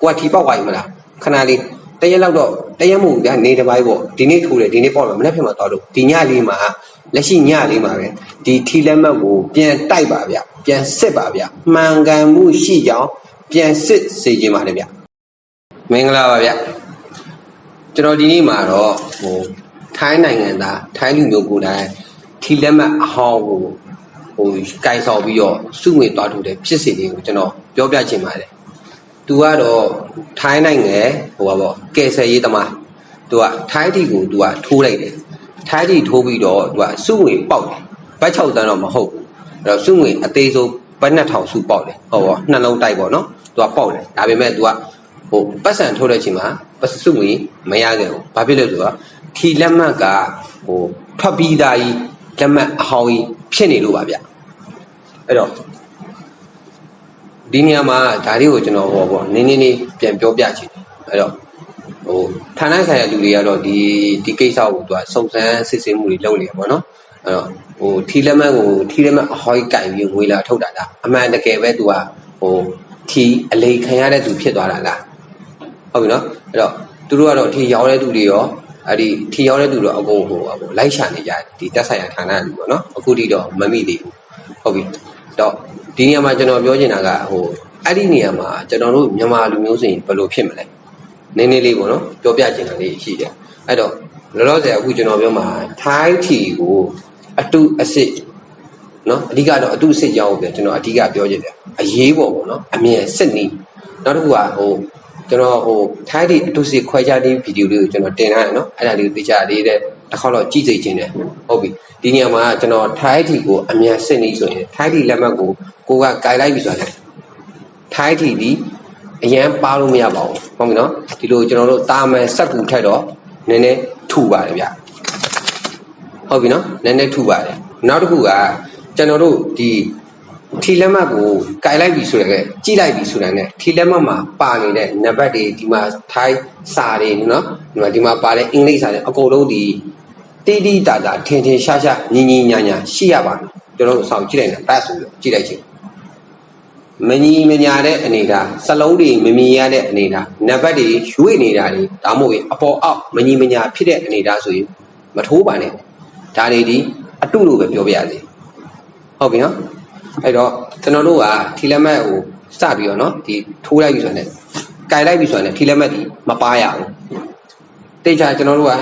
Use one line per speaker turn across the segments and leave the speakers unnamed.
ကိုကထီပေါက်သွားပြီမလားခဏလေးတရက်လောက်တော့တရက်မဟုတ်ဘူးဗျာနေတစ်ပိုင်းပေါ့ဒီနေ့ထိုးတယ်ဒီနေ့ပေါက်တယ်မနေ့ဖြစ်မှာသွားလို့ဒီညလေးမှာလက်ရှိညလေးမှာပဲဒီထီလက်မှတ်ကိုပြန်တိုက်ပါဗျပြန်စစ်ပါဗျမှန်ကန်မှုရှိကြောင်းပြန်စစ်စေခြင်းပါလေဗျမင်္ဂလာပါဗျကျွန်တော်ဒီနေ့မှာတော့ဟိုထိုင်းနိုင်ငံသားထိုင်းလူမျိုးကိုယ်တိုင်ထီလက်မှတ်အဟောင်းကိုဟိုကင်ဆောင်ပြီးတော့စုငွေသွားထုတ်တယ်ဖြစ်စီတွေကိုကျွန်တော်ပြောပြချင်ပါတယ် သူကတော့ထိုင်းနိုင်ငံဟိုပါပေါ့ကယ်ဆယ်ရေးသမားသူကထိုင်းတီကိုသူကထိုးလိုက်တယ်ထိုင်းတီထိုးပြီးတော့သူကစုငွေပေါက်တယ်ဘတ်6တန်းတော့မဟုတ်ဘူးအဲ့တော့စုငွေအသေးဆုံးဘတ်2000စုပေါက်တယ်ဟောပေါ့နှလုံးတိုက်ပေါ့နော်သူကပေါက်တယ်ဒါပေမဲ့သူကဟိုပတ်စံထိုးတဲ့အချိန်မှာပတ်စုငွေမရခဲ့ဘူးဘာဖြစ်လဲဆိုတော့ထီလက်မှတ်ကဟိုထွက်ပြီးသားကြီးလက်မှတ်အဟောင်းကြီးဖြစ်နေလို့ပါဗျအဲ့တော့ ဒီနေရာမှာဒါလေးကိုကျွန်တော်ဟောပေါ့နင်းနင်းလေးပြန်ပြောပြချင်တယ်အဲ့တော့ဟိုဌာနဆိုင်ရာလူတွေကတော့ဒီဒီကိစ္စကိုသူကစုံစမ်းစစ်ဆေးမှုတွေလုပ်နေရပါတော့အဲ့တော့ဟိုထီလက်မတ်ကိုထီလက်မတ်အဟောင်းကင်ပြီးငွေလာထုတ်တာလားအမှန်တကယ်ပဲသူကဟိုထီအလိခံရတဲ့သူဖြစ်သွားတာလားဟုတ်ပြီနော်အဲ့တော့သူတို့ကတော့ထီရောင်းတဲ့သူတွေရောအဲ့ဒီထီရောင်းတဲ့သူတော့အကုန်ဟိုဟိုလိုက်ရှာနေကြတယ်ဒီတက်ဆိုင်ရာဌာနလူပေါ့နော်အခုထိတော့မမိသေးဘူးဟုတ်ပြီ တော့ဒီနေရာမှာကျွန်တော်ပြောချင်တာကဟိုအဲ့ဒီနေရာမှာကျွန်တော်တို့မြန်မာလူမျိုးစင်ဘယ်လိုဖြစ်မလဲနည်းနည်းလေးပေါ့နော်ပြောပြချင်တာလေးရှိတယ်အဲ့တော့လောလောဆယ်အခုကျွန်တော်ပြောမှာထိုင်းထီကိုအတုအစစ်နော်အဓိကတော့အတုစစ်ကြောင်းကိုပြကျွန်တော်အဓိကပြောချင်တယ်အရေးပေါ်ပေါ့နော်အမြင်စစ်နီးနောက်တစ်ခုကဟိုကျွန်တော်ဟိုထိုင်းတီအတုစစ်ခွဲခြားတဲ့ဗီဒီယိုလေးကိုကျွန်တော်တင်ထားတယ်နော်အဲ့ဒါလေးကိုသိချလေးတဲ့ တစ်ခါတော့ကြည့်စိတ်ချင်းတယ်ဟုတ်ပြီဒီနေရာမှာကျွန်တော်ထိုင်းတီကိုအမြန်စစ်နီးဆိုရင်ထိုင်းတီလက်မှတ်ကိုကိုကကြိုင်လိုက်ပြီဆိုတော့ထိုင်းတီဒီအရန်ပါလို့မရပါဘူးဟုတ်ပြီနော်ဒီလိုကျွန်တော်တို့တာမန်စက်ကူထက်တော့နည်းနည်းထူပါတယ်ဗျဟုတ်ပြီနော်နည်းနည်းထူပါတယ်နောက်တစ်ခုကကျွန်တော်တို့ဒီထီလက်မှတ်ကိုကင်လိုက်ပြီဆိုတော့ကြည့်လိုက်ပြီဆိုတာနဲ့ထီလက်မှတ်မှာပါနေတဲ့နံပါတ်တွေဒီမှာထိုင်းစာတွေနော်ဒီမှာဒီမှာပါတဲ့အင်္ဂလိပ်စာတွေအကုန်လုံးဒီ တိတိတတာထင်ထင်ရှားရှားညီညီညာညာရှိရပါမယ်ကျွန်တော်တို့ဆောင်ကြည့်လိုက်တာပတ်ဆိုပြီးကြည့်လိုက်ချင်းမညီမညာတဲ့အနေဒါစလုံးတွေမမြင်ရတဲ့အနေဒါနံပါတ်တွေရွေ့နေတာတွေဒါမှမဟုတ်ရင်အပေါ်အောက်မညီမညာဖြစ်တဲ့အနေဒါဆိုရင်မထိုးပါနဲ့ဒါတွေဒီအတုလို့ပဲပြောပြရစီဟုတ်ပြီနော်အဲ့တော့ကျွန်တော်တို့ကထီလက်မက်ကိုစပြီးတော့နော်ဒီထိုးလိုက်ပြီဆိုရင်ကင်လိုက်ပြီဆိုရင်ထီလက်မက်ဒီမပါရဘူးတေချာကျွန်တော်တို့က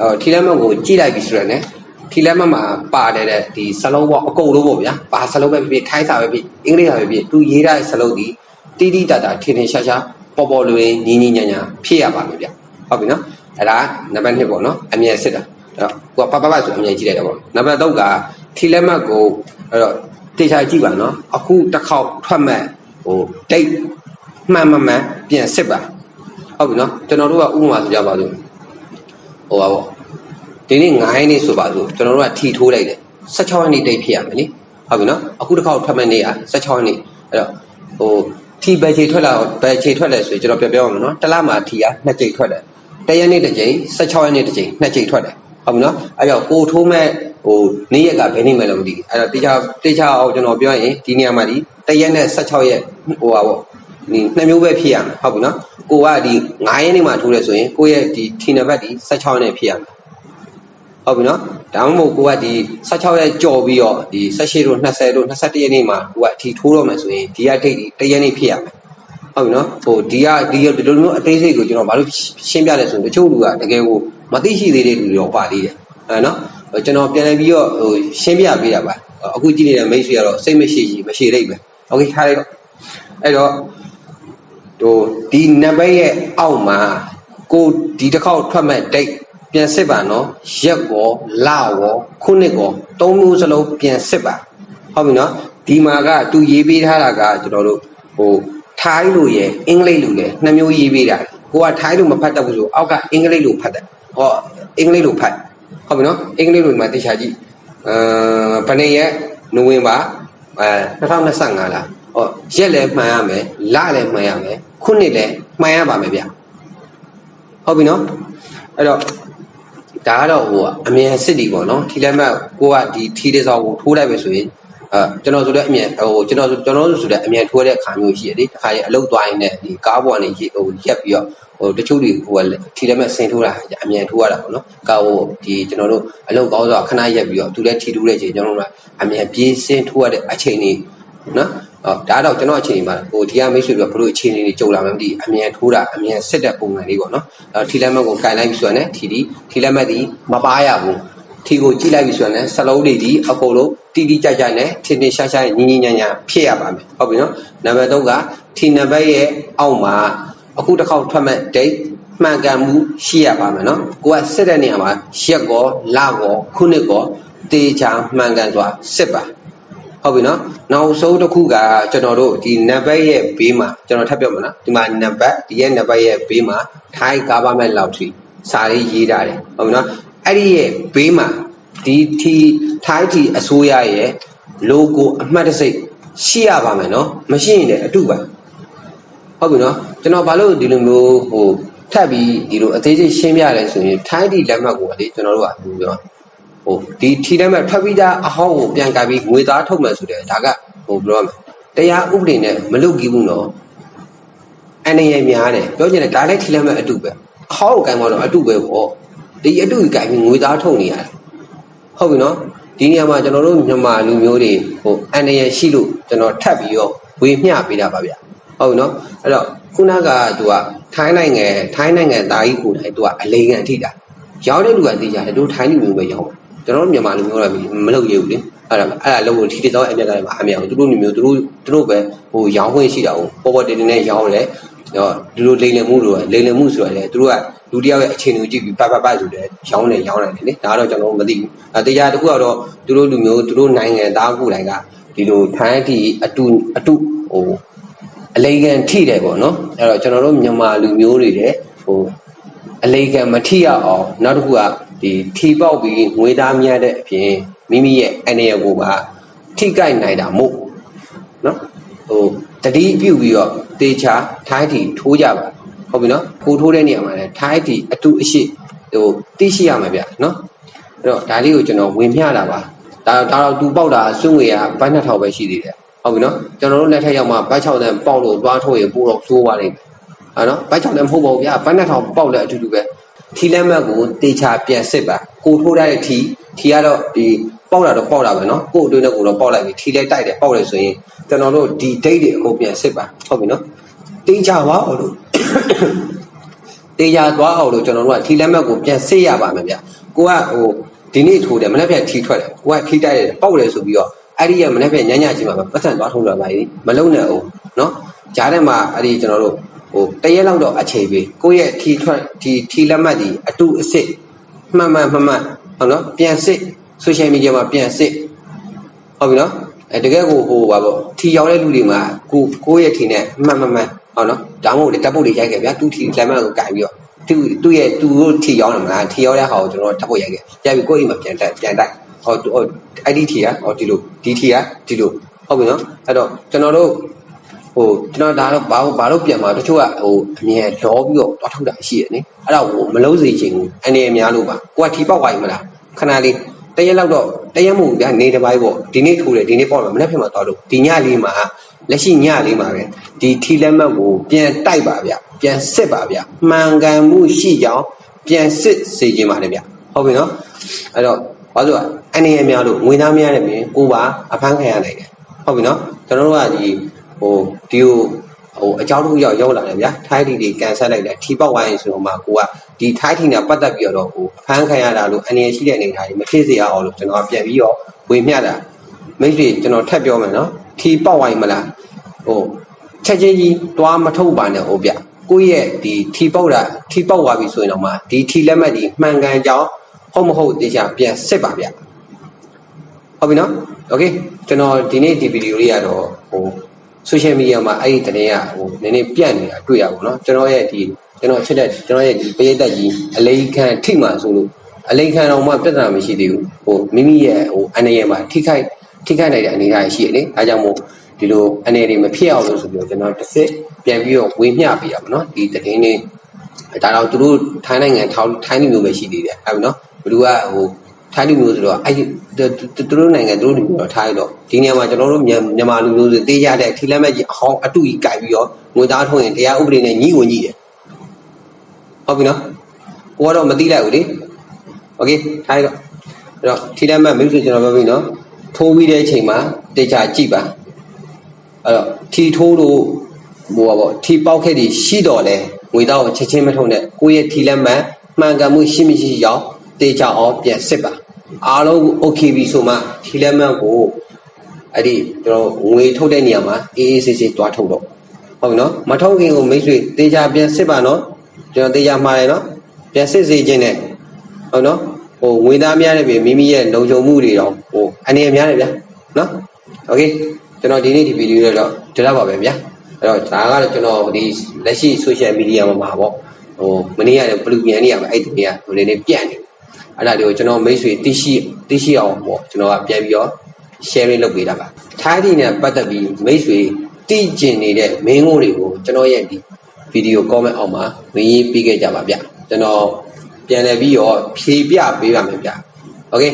အော်ထီလက်မက်ကိုကြည့်လိုက်ပြီဆိုရင်လည်းထီလက်မက်မှာပါတယ်တဲ့ဒီစလုံးပေါ့အကုန်လုံးပေါ့ဗျာဘာစလုံးပဲဖြစ်ဖြစ်ထိုင်းစာပဲဖြစ်အင်္ဂလိပ်စာပဲဖြစ်သူရေးထားတဲ့စလုံးဒီတိတိတတ်တာထင်ထင်ရှားရှားပေါ်ပေါ်လွင်ညီညီညာညာဖြစ်ရပါမယ်ဗျဟုတ်ပြီနော်အဲ့ဒါနံပါတ်1ပေါ့နော်အမြဲစစ်တာအဲ့တော့ကိုကပပပဆိုအမြဲကြည့်လိုက်တာပေါ့နံပါတ်3ကထီလက်မက်ကိုအဲ့တော့တေချာကြည့်ပါနော်အခုတစ်ခေါက်ထွက်မဲ့ဟိုဒိတ်မှန်မှန်မှန်ပြန်စစ်ပါဟုတ်ပြီနော်ကျွန်တော်တို့ကဥပမာဆိုကြပါစို့ ဟိုပါပေါ့ဒီနေ့9ရက်နေ့ဆိုပါစို့ကျွန်တော်တို့ကထီထိုးလိုက်တယ်16ရက်နေ့ဒိတ်ဖြစ်ရမယ်လေဟုတ်ပြီနော်အခုတစ်ခေါက်ထွက်မဲ့နေ့က16ရက်နေ့အဲ့တော့ဟိုထီဘယ်ချိန်ထွက်လာဘယ်ချိန်ထွက်လဲဆိုရင်ကျွန်တော်ပြောပြအောင်နော်တစ်လမှာထီက2ချိန်ထွက်တယ်တရက်နေ့တစ်ချိန်16ရက်နေ့တစ်ချိန်2ချိန်ထွက်တယ်ဟုတ်ပြီနော်အဲ့တော့ကိုထိုးမဲ့ဟိုနေ့ရက်ကဘယ်နေ့မှလည်းမသိဘူးအဲ့တော့တေချာတေချာအောင်ကျွန်တော်ပြောရင်ဒီနေရာမှာဒီတရက်နဲ့16ရက်ဟိုပါပေါ့ ဒီနှစ်မျိုးပဲဖြစ်ရမယ်ဟုတ်ပြီနော်ကိုကဒီ9ရက်နေ့မှာထိုးတယ်ဆိုရင်ကိုရဲ့ဒီထီနံပါတ်ဒီ16ရက်နေ့ဖြစ်ရမယ်ဟုတ်ပြီနော်ဒါမှမဟုတ်ကိုကဒီ16ရက်ကြော်ပြီးတော့ဒီ18တို့20တို့21ရက်နေ့မှာကိုကထီထိုးတော့မယ်ဆိုရင်ဒီကဒိတ်ဒီတရက်နေ့ဖြစ်ရမယ်ဟုတ်ပြီနော်ဟိုဒီကဒီဒီလိုမျိုးအသေးစိတ်ကိုကျွန်တော်ဘာလို့ရှင်းပြလဲဆိုရင်တချို့လူကတကယ်ကိုမသိရှိသေးတဲ့လူတွေတော့ပါသေးတယ်အဲနော်ကျွန်တော်ပြန်လည်ပြီးတော့ဟိုရှင်းပြပေးတာပါအခုကြည့်နေတဲ့မိတ်ဆွေကတော့စိတ်မရှိကြီးမရှိလိမ့်မယ်โอเคထားလိုက်တော့အဲ့တော့ ဟိုဒီနံပါတ်ရဲ့အောက်မှာကိုဒီတစ်ခေါက်ထွက်မဲ့ date ပြန်စစ်ပါနော်ရက်ကောလကောခုနှစ်ကောသုံးမျိုးစလုံးပြန်စစ်ပါဟုတ်ပြီနော်ဒီမှာကသူရေးပေးထားတာကကျွန်တော်တို့ဟိုထိုင်းလိုရယ်အင်္ဂလိပ်လိုရယ်နှစ်မျိုးရေးပေးတာကိုကထိုင်းလိုမဖတ်တတ်ဘူးဆိုအောက်ကအင်္ဂလိပ်လိုဖတ်တယ်ဟောအင်္ဂလိပ်လိုဖတ်ဟုတ်ပြီနော်အင်္ဂလိပ်လိုမှာတေချာကြည့်အဲဘယ်နှစ်ရက်နိုဝင်ဘာအဲ2025လားဟောရက်လည်းမှန်ရမယ်လလည်းမှန်ရမယ် ခုနှစ်လည်းမှန်ရပါမယ်ဗျဟုတ်ပြီနော်အဲ့တော့ဒါကတော့ဟိုအမြန်စစ်တီပေါ့နော်ထီလက်မှတ်ကိုကဒီထီတဲ့စောကိုထိုးလိုက်ပဲဆိုရင်အဲကျွန်တော်ဆိုတဲ့အမြန်ဟိုကျွန်တော်ဆိုကျွန်တော်ဆိုတဲ့အမြန်ထိုးတဲ့အခါမျိုးရှိရတယ်အခါကြီးအလုတ်သွားရင်လည်းဒီကားပေါ်ကနေဟိုရက်ပြီးတော့ဟိုတချို့တွေဟိုထီလက်မဲ့ဆင်ထိုးတာအမြန်ထိုးရတာပေါ့နော်ကာဟိုဒီကျွန်တော်တို့အလုတ်ကောင်းဆိုခဏရက်ပြီးတော့သူလည်းထီထိုးတဲ့အချိန်ကျွန်တော်တို့ကအမြန်ပြေးဆင်းထိုးရတဲ့အချိန်นี้နော် အော်ဒါတော့ကျွန်တော်အချိန်မှာဟိုဒီကမိတ်ဆွေတို့ဘလို့အခြေအနေတွေကြုံလာမှမသိအမြန်ထိုးတာအမြန်စစ်တဲ့ပုံစံလေးပေါ့နော်အဲထီလက်မဲ့ကိုကင်လိုက်ပြီးဆိုရင်လည်းထီဒီထီလက်မဲ့ဒီမပါရဘူးထီကိုကြည့်လိုက်ပြီဆိုရင်လည်းစလုံးတွေဒီအကုန်လုံးတီတီကြိုက်ကြိုက်နဲ့ထင်းထင်းရှားရှားညီညီညာညာဖြစ်ရပါမယ်ဟုတ်ပြီနော်နံပါတ်3ကထီနံပါတ်ရဲ့အောက်မှာအခုတစ်ခေါက်ထွက်မဲ့ date မှန်ကန်မှုရှိရပါမယ်နော်ကိုကစစ်တဲ့နေရာမှာရက်ကောလကောခုနှစ်ကောတေချာမှန်ကန်စွာစစ်ပါ ဟုတ်ပြီနော်နောက်ဆုံးတစ်ခုကကျွန်တော်တို့ဒီနံပါတ်ရဲ့ဘေးမှာကျွန်တော်ထပ်ပြောမှာနော်ဒီမှာနံပါတ်ဒီရဲ့နံပါတ်ရဲ့ဘေးမှာ Thai government lottery စာရေးရေးထားတယ်ဟုတ်ပြီနော်အဲ့ဒီရဲ့ဘေးမှာဒီထီ Thai ထီအစိုးရရဲ့ logo အမှတ်တစိတ်ရှိရပါမယ်နော်မရှိရင်လည်းအတုပါဟုတ်ပြီနော်ကျွန်တော်ဘာလို့ဒီလိုမျိုးဟိုထပ်ပြီးဒီလိုအသေးစိတ်ရှင်းပြရဲဆိုရင် Thai ထီလက်မှတ်ကိုလေကျွန်တော်တို့ကပြော ဟိုဒီထီလက်မှတ်ထွက်ပြီးသားအဟောင်းကိုပြန်ကပ်ပြီးငွေသားထုတ်မယ်ဆိုတဲ့ဒါကဟိုဘယ်လိုရမလဲတရားဥပဒေနဲ့မလုပ်ကြည့်ဘူးနော်အနေရများတယ်ပြောချင်တယ်ဒါလည်းထီလက်မှတ်အတုပဲအဟောင်းကိုကင်မတော့အတုပဲပေါ့ဒီအတုကိုကင်ပြီးငွေသားထုတ်နေရတယ်ဟုတ်ပြီနော်ဒီနေရာမှာကျွန်တော်တို့မြန်မာလူမျိုးတွေဟိုအနေရရှိလို့ကျွန်တော်ထပ်ပြီးတော့ဝေမျှပေးတာပါဗျဟုတ်ပြီနော်အဲ့တော့ခုနကသူကထိုင်းနိုင်ငံထိုင်းနိုင်ငံသားကြီးကိုယ်တိုင်သူကအလေကန်ထိတာရောက်တဲ့လူကသိကြတယ်တို့ထိုင်းလူမျိုးပဲရောက်တယ် ကျွန်တော်တို့မြန်မာလူမျိုးကမလုပ်ရဘူးလေအဲ့ဒါအဲ့ဒါလုံးဝထီတိစောအမြက်ကလည်းမအမြောက်သူတို့လူမျိုးသူတို့သူတို့ပဲဟိုရောင်းခွင့်ရှိတာကိုပေါ်ပေါ်တင်တင်နဲ့ရောင်းတယ်တော့ဒီလိုလိမ်လည်မှုလို့လိမ်လည်မှုဆိုတာလေသူတို့ကလူတယောက်ရဲ့အခြေအနေကိုကြည့်ပြီးပတ်ပတ်ပတ်ဆိုတယ်ရောင်းတယ်ရောင်းတယ်လေဒါတော့ကျွန်တော်မသိဘူးအဲတရားတစ်ခုကတော့သူတို့လူမျိုးသူတို့နိုင်ငံသားခုတိုင်းကဒီလိုထိုင်းအထိအတူအတူဟိုအလိကန်ထိတယ်ပေါ့နော်အဲ့တော့ကျွန်တော်တို့မြန်မာလူမျိုးတွေတဲ့ဟိုအလိကန်မထိရအောင်နောက်တစ်ခုက ဒီထီပေါက်ပြီးငွေသားများတဲ့အပြင်မိမိရဲ့အနေရကိုပါထိကြိုက်နိုင်တာမို့နော်ဟိုတတိပြုတ်ပြီးတော့တေချာထိုင်းတီထိုးကြပါဟုတ်ပြီနော်ကိုထိုးတဲ့နေရာမှာလည်းထိုင်းတီအတူအရှိဟိုသိရှိရမှာဗျနော်အဲ့တော့ဒါလေးကိုကျွန်တော်ဝင်မျှတာပါဒါဒါတော့သူပေါက်တာစွန့်ငွေကဘိုင်းနှစ်ထောင်ပဲရှိသေးတယ်ဟုတ်ပြီနော်ကျွန်တော်တို့လက်ထက်ရောက်မှဘိုက်6တန်းပေါက်လို့သွားထုတ်ရင်ပို့တော့သိုးပါလိမ့်မယ်အဲ့နော်ဘိုက်6တန်းမဟုတ်ပါဘူးဗျာဘိုင်းနှစ်ထောင်ပေါက်လည်းအတူတူပဲ ထီလက်မှတ်ကိုတေချာပြန်စစ်ပါကိုထိုးတဲ့ထီထီကတော့ဒီပေါက်တာတော့ပေါက်တာပဲနော်ကို့အတွင်းနဲ့ကိုတော့ပေါက်လိုက်ပြီထီလဲတိုက်တယ်ပေါက်တယ်ဆိုရင်ကျွန်တော်တို့ဒီ date တွေအကုန်ပြန်စစ်ပါဟုတ်ပြီနော်တေချာပါအောင်လို့တေချာသွားအောင်လို့ကျွန်တော်တို့ကထီလက်မှတ်ကိုပြန်စစ်ရပါမယ်ဗျကိုကဟိုဒီနေ့ထိုးတယ်မနေ့ပြန်ထီထွက်တယ်ကိုကထီတိုက်တယ်ပေါက်တယ်ဆိုပြီးတော့အဲ့ဒီရမနေ့ပြန်ညညချင်းမှာပတ်စံသွားထုံးလာပါလေမလုံနဲ့အောင်နော်ကြားထဲမှာအဲ့ဒီကျွန်တော်တို့ ဟိုတရက်လောက်တော့အချိန်ပေးကိုယ့်ရဲ့ထီထွက်ဒီထီလက်မှတ်ဒီအတုအစစ်မှန်မှန်မှန်မှန်ဟုတ်နော်ပြန်စစ် social media မှာပြန်စစ်ဟုတ်ပြီနော်အဲတကယ်ကိုဟိုပါပေါ့ထီရောက်တဲ့လူတွေမှာကိုကိုယ့်ရဲ့ထီနဲ့မှန်မှန်မှန်ဟုတ်နော်ဒါမှမဟုတ်လေတပ်ပုတ်တွေရိုက်ခဲ့ဗျာသူထီလက်မှတ်ကိုကင်ပြီးတော့သူသူ့ရဲ့သူတို့ထီရောက်တယ်မလားထီရောက်တဲ့ဟာကိုကျွန်တော်တပ်ပုတ်ရိုက်ခဲ့ရိုက်ပြီးကိုယ့်အိမ်မှာပြန်တက်ပြန်တိုက်ဟောဟောအဲ့ဒီထီကဟောဒီလိုဒီထီကဒီလိုဟုတ်ပြီနော်အဲ့တော့ကျွန်တော်တို့ ဟိုကျွန်တော်ဒါတော့ဘာလို့ဘာလို့ပြန်มาတချို့ကဟိုအမြဲလောပြီးတော့တွားထုတ်တာရှိရနေအဲ့ဒါကိုမလုံးစေချင်ဘူးအနေအများလို့ပါကိုကထီပေါက်သွားပြီမလားခဏလေးတရက်လောက်တော့တရက်မဟုတ်ဗျာနေတစ်ပိုင်းပေါ့ဒီနေ့ထိုးတယ်ဒီနေ့ပေါ့မှာမနေ့ဖြစ်မှာသွားလို့ဒီညလေးမှာလက်ရှိညလေးမှာပဲဒီထီလက်မှတ်ကိုပြန်တိုက်ပါဗျပြန်စစ်ပါဗျမှန်ကန်မှုရှိကြောင်းပြန်စစ်စေခြင်းပါလေဗျဟုတ်ပြီနော်အဲ့တော့ဘာလို့အနေအများလို့ငွေသားများတယ်ပြင်ကိုပါအဖမ်းခံရနိုင်တယ်ဟုတ်ပြီနော်ကျွန်တော်တို့ကဒီ ဟိုဒီကိုဟိုအကြောင်းတစ်ခုရောက်ရောက်လာတယ်ဗျာထိုင်းတီတွေကန်ဆက်လိုက်တယ်ထီပေါက်ဝိုင်းဆိုတော့မှကိုကဒီထိုင်းတီနဲ့ပတ်သက်ပြီးတော့ဟိုအဖမ်းခံရတာလို့အနေရရှိတဲ့အနေအထားကြီးမဖြစ်စေရအောင်လို့ကျွန်တော်ပြန်ပြီးတော့ဝေမျှတာမိတ်ဆွေကျွန်တော်ထပ်ပြောမယ်နော်ထီပေါက်ဝိုင်းမလားဟိုချက်ချင်းကြီးတွားမထုတ်ပါနဲ့ဟိုဗျကိုယ့်ရဲ့ဒီထီပေါက်တာထီပေါက်သွားပြီဆိုရင်တော့မှဒီထီလက်မှတ်ဒီမှန်ကန်ကြောင်းဟုတ်မဟုတ်တေချာပြန်စစ်ပါဗျဟုတ်ပြီနော်โอเคကျွန်တော်ဒီနေ့ဒီဗီဒီယိုလေးကတော့ဟို social media မှာအဲ့ဒီတင်ကဟိုနည်းနည်းပြန့်နေတာတွေ့ရပါတော့เนาะကျွန်တော်ရဲ့ဒီကျွန်တော်ချက်တဲ့ကျွန်တော်ရဲ့ဒီပရိသတ်ကြီးအလိခံထိမှဆိုလို့အလိခံတော့မှပြဿနာမရှိသေးဘူးဟိုမိမိရဲ့ဟိုအနေရမှာထိခိုက်ထိခိုက်နိုင်တဲ့အနေအထားရှိတယ်လေအဲကြောင့်မို့ဒီလိုအနေတွေမဖြစ်အောင်လို့ဆိုပြီးတော့ကျွန်တော်တစ်စစ်ပြန်ပြီးတော့ဝေမျှပေးရပါတော့ဒီတင်လေးဒါတော့သူတို့ထိုင်းနိုင်ငံထောင်းထိုင်းလူမျိုးပဲရှိသေးတယ်ဟုတ်ပြီနော်ဘလူကဟို ထိုင်းလူမျိုးဆိုတော့အဲ့ဒီသူသူသူတို့နိုင်ငံသူတို့လူမျိုးတော့ထားရတော့ဒီနေရာမှာကျွန်တော်တို့မြန်မြန်မာလူမျိုးဆိုတေးကြတဲ့ထီလက်မဲ့ကြီးအဟောင်းအတူကြီးကြိုက်ပြီးတော့ငွေသားထုတ်ရင်တရားဥပဒေနဲ့ညီဝင်ကြီးတယ်ဟုတ်ပြီနော်ကိုကတော့မသိလိုက်ဘူးလေโอเคထားရတော့အဲ့တော့ထီလက်မဲ့မိတ်ဆွေကျွန်တော်ပြောပြီးနော်ထိုးပြီးတဲ့အချိန်မှာတေချာကြည့်ပါအဲ့တော့ထီထိုးလို့ဟိုပါပေါ့ထီပေါက်ခဲ့ပြီးရှိတော့လဲငွေသားကိုချက်ချင်းမထုံနဲ့ကိုယ့်ရဲ့ထီလက်မဲ့မှန်ကန်မှုရှိမရှိရောက်တေချာအောင်ပြန်စစ်ပါ အားလုံး okay ပြီဆိုမှထီလက်မှတ်ကိုအဲ့ဒီကျွန်တော်ငွေထုတ်တဲ့နေရာမှာအေးအေးဆေးဆေးတွားထုတ်တော့ဟုတ်ပြီနော်မထုတ်ခင်ကိုမိတ်ဆွေတေချာပြန်စစ်ပါနော်ကျွန်တော်တေချာမှားတယ်နော်ပြန်စစ်စေခြင်းနဲ့ဟုတ်နော်ဟိုငွေသားများတယ်ပြီမိမိရဲ့လုံခြုံမှုတွေတော့ဟိုအနေများတယ်ဗျာနော်โอเคကျွန်တော်ဒီနေ့ဒီဗီဒီယိုတော့ဒီလောက်ပါပဲဗျာအဲ့တော့ဒါကတော့ကျွန်တော်ဒီလက်ရှိ social media မှာမှာပေါ့ဟိုမနေ့ကလည်းဘလူးပြန်နေရမှာအဲ့ဒီနေ့ကဟိုနေနေပြန့်နေ အဲ့ဒါတွေကိုကျွန်တော်မိတ်ဆွေသိရှိသိရှိအောင်ပေါ့ကျွန်တော်ကပြန်ပြီးတော့ sharing လုပ်ပေးတာပါထိုင်းဒီနဲ့ပတ်သက်ပြီးမိတ်ဆွေသိကျင်နေတဲ့မင်းကိုတွေကိုကျွန်တော်ရဲ့ဒီဗီဒီယို comment အောက်မှာမင်းရေးပေးခဲ့ကြပါဗျကျွန်တော်ပြန်လည်ပြီးတော့ဖြေပြပေးပါမယ်ဗျโอเค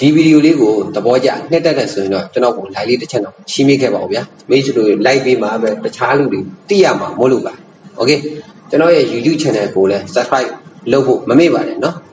ဒီဗီဒီယိုလေးကိုသဘောကျနှစ်တက်တယ်ဆိုရင်တော့ကျွန်တော်ကို like လေးတစ်ချက်တော့ရှင်းပြခဲ့ပါဦးဗျာမိတ်ဆွေတို့ like ပေးမှာပဲတခြားလူတွေသိရမှာမဟုတ်လို့ပါโอเคကျွန်တော်ရဲ့ YouTube channel ကိုလည်း subscribe လုပ်ဖို့မမေ့ပါနဲ့เนาะ